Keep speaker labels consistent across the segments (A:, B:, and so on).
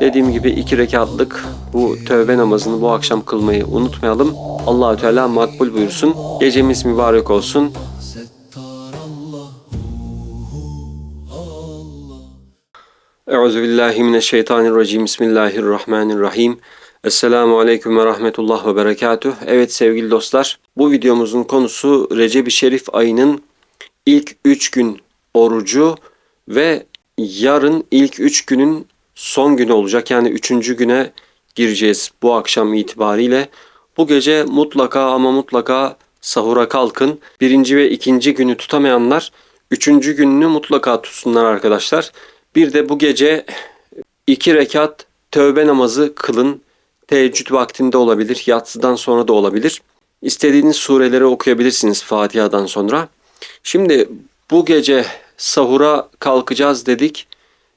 A: Dediğim gibi iki rekatlık bu tövbe namazını bu akşam kılmayı unutmayalım. Allahü Teala makbul buyursun. Gecemiz mübarek olsun. Euzubillahimineşşeytanirracim. Bismillahirrahmanirrahim. Esselamu Aleyküm ve Rahmetullah ve Berekatuh. Evet sevgili dostlar, bu videomuzun konusu Recep-i Şerif ayının ilk 3 gün orucu ve yarın ilk 3 günün son günü olacak. Yani 3. güne gireceğiz bu akşam itibariyle. Bu gece mutlaka ama mutlaka sahura kalkın. Birinci ve ikinci günü tutamayanlar üçüncü gününü mutlaka tutsunlar arkadaşlar. Bir de bu gece iki rekat tövbe namazı kılın. Teheccüd vaktinde olabilir, yatsıdan sonra da olabilir. İstediğiniz sureleri okuyabilirsiniz Fatiha'dan sonra. Şimdi bu gece sahura kalkacağız dedik.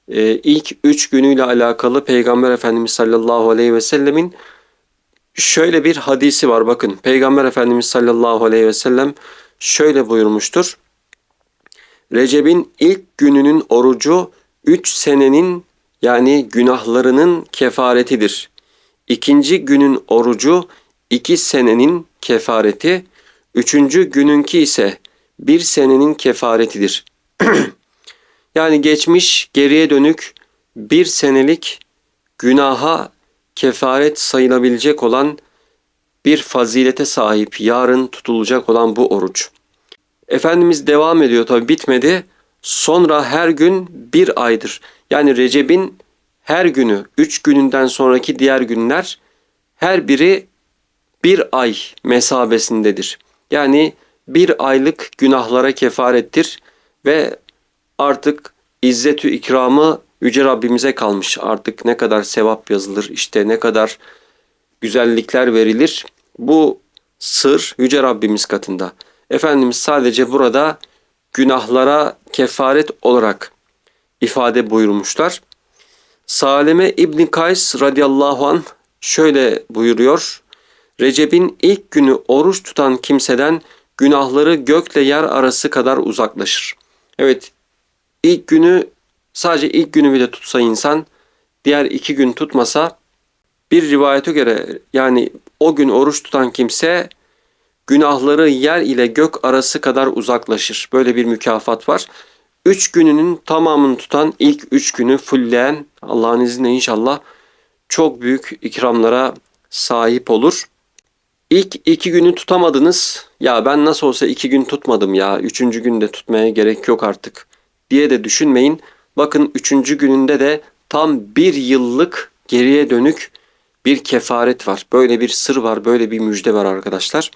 A: Ee, ilk üç günüyle alakalı Peygamber Efendimiz sallallahu aleyhi ve sellemin şöyle bir hadisi var bakın. Peygamber Efendimiz sallallahu aleyhi ve sellem şöyle buyurmuştur. Recep'in ilk gününün orucu 3 senenin yani günahlarının kefaretidir. İkinci günün orucu 2 senenin kefareti. Üçüncü gününki ise bir senenin kefaretidir. yani geçmiş geriye dönük bir senelik günaha kefaret sayılabilecek olan bir fazilete sahip yarın tutulacak olan bu oruç. Efendimiz devam ediyor tabi bitmedi. Sonra her gün bir aydır. Yani Recep'in her günü, üç gününden sonraki diğer günler her biri bir ay mesabesindedir. Yani bir aylık günahlara kefarettir ve artık izzetü ikramı Yüce Rabbimize kalmış. Artık ne kadar sevap yazılır, işte ne kadar güzellikler verilir. Bu sır Yüce Rabbimiz katında. Efendimiz sadece burada günahlara kefaret olarak ifade buyurmuşlar. Saleme İbn Kays radıyallahu an şöyle buyuruyor. Recep'in ilk günü oruç tutan kimseden günahları gökle yer arası kadar uzaklaşır. Evet ilk günü sadece ilk günü bile tutsa insan diğer iki gün tutmasa bir rivayete göre yani o gün oruç tutan kimse günahları yer ile gök arası kadar uzaklaşır. Böyle bir mükafat var. Üç gününün tamamını tutan ilk üç günü fullleyen Allah'ın izniyle inşallah çok büyük ikramlara sahip olur. İlk iki günü tutamadınız. Ya ben nasıl olsa iki gün tutmadım ya. Üçüncü günde tutmaya gerek yok artık diye de düşünmeyin. Bakın üçüncü gününde de tam bir yıllık geriye dönük bir kefaret var. Böyle bir sır var, böyle bir müjde var arkadaşlar.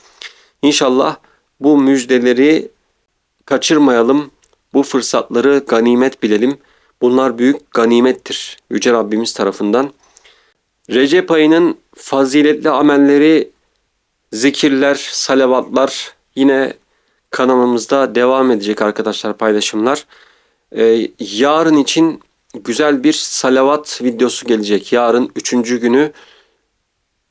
A: İnşallah bu müjdeleri kaçırmayalım. Bu fırsatları ganimet bilelim. Bunlar büyük ganimettir Yüce Rabbimiz tarafından. Recep ayının faziletli amelleri, zikirler, salavatlar yine kanalımızda devam edecek arkadaşlar paylaşımlar. Ee, yarın için güzel bir salavat videosu gelecek. Yarın üçüncü günü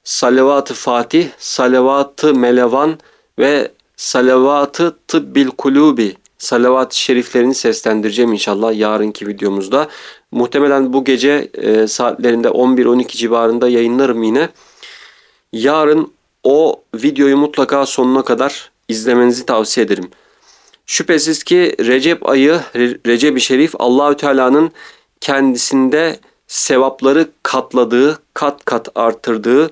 A: Salavat-ı Fatih, Salavat-ı Melevan ve Salavat-ı Tıbbil Kulubi salavat-ı şeriflerini seslendireceğim inşallah yarınki videomuzda. Muhtemelen bu gece e, saatlerinde 11-12 civarında yayınlarım yine. Yarın o videoyu mutlaka sonuna kadar izlemenizi tavsiye ederim. Şüphesiz ki Recep ayı, Recep-i Şerif Allahü Teala'nın kendisinde sevapları katladığı, kat kat artırdığı,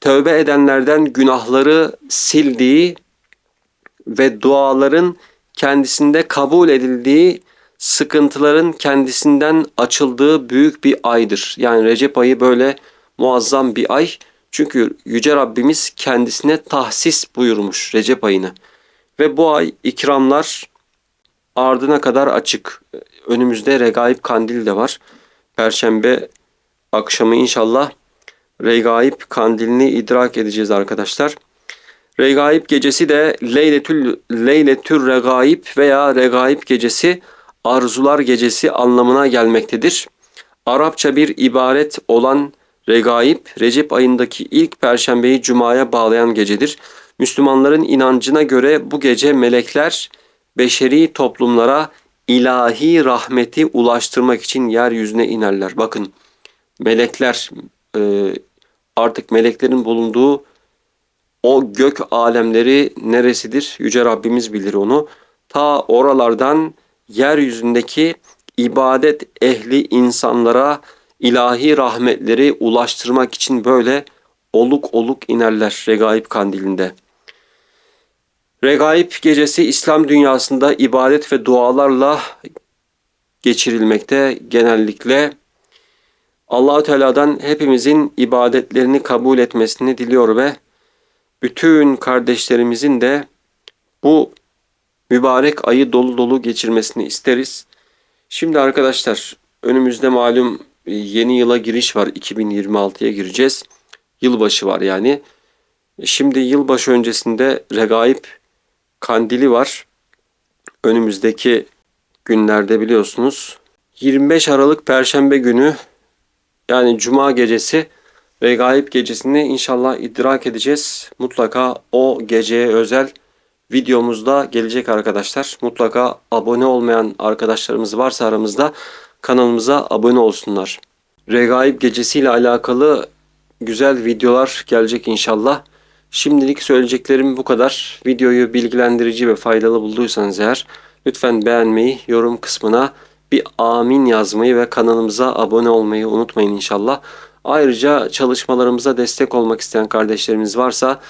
A: tövbe edenlerden günahları sildiği ve duaların kendisinde kabul edildiği, sıkıntıların kendisinden açıldığı büyük bir aydır. Yani Recep ayı böyle muazzam bir ay. Çünkü Yüce Rabbimiz kendisine tahsis buyurmuş Recep ayını. Ve bu ay ikramlar ardına kadar açık. Önümüzde Regaib Kandil de var. Perşembe akşamı inşallah Regaib Kandilini idrak edeceğiz arkadaşlar. Regaib gecesi de Leyletül, Leyletür Regaib veya Regaib gecesi arzular gecesi anlamına gelmektedir. Arapça bir ibaret olan Regaib, Recep ayındaki ilk perşembeyi cumaya bağlayan gecedir. Müslümanların inancına göre bu gece melekler beşeri toplumlara ilahi rahmeti ulaştırmak için yeryüzüne inerler. Bakın melekler e, artık meleklerin bulunduğu o gök alemleri neresidir? Yüce Rabbimiz bilir onu. Ta oralardan yeryüzündeki ibadet ehli insanlara ilahi rahmetleri ulaştırmak için böyle oluk oluk inerler Regaib kandilinde. Regaib gecesi İslam dünyasında ibadet ve dualarla geçirilmekte genellikle. Allahu Teala'dan hepimizin ibadetlerini kabul etmesini diliyor ve bütün kardeşlerimizin de bu mübarek ayı dolu dolu geçirmesini isteriz. Şimdi arkadaşlar önümüzde malum yeni yıla giriş var. 2026'ya gireceğiz. Yılbaşı var yani. Şimdi yılbaşı öncesinde Regaib kandili var. Önümüzdeki günlerde biliyorsunuz. 25 Aralık Perşembe günü yani Cuma gecesi Regaib gecesini inşallah idrak edeceğiz. Mutlaka o geceye özel videomuzda gelecek arkadaşlar. Mutlaka abone olmayan arkadaşlarımız varsa aramızda kanalımıza abone olsunlar. Regaib gecesiyle alakalı güzel videolar gelecek inşallah. Şimdilik söyleyeceklerim bu kadar. Videoyu bilgilendirici ve faydalı bulduysanız eğer lütfen beğenmeyi, yorum kısmına bir amin yazmayı ve kanalımıza abone olmayı unutmayın inşallah. Ayrıca çalışmalarımıza destek olmak isteyen kardeşlerimiz varsa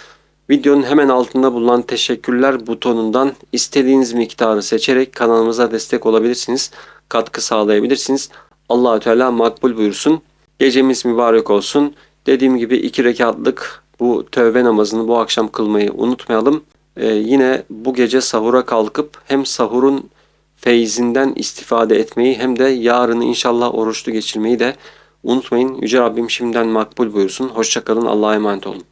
A: videonun hemen altında bulunan teşekkürler butonundan istediğiniz miktarı seçerek kanalımıza destek olabilirsiniz. Katkı sağlayabilirsiniz. Allahü Teala makbul buyursun. Gecemiz mübarek olsun. Dediğim gibi iki rekatlık bu tövbe namazını bu akşam kılmayı unutmayalım. Ee, yine bu gece sahura kalkıp hem sahurun feyzinden istifade etmeyi hem de yarını inşallah oruçlu geçirmeyi de unutmayın. Yüce Rabbim şimdiden makbul buyursun. Hoşçakalın. Allah'a emanet olun.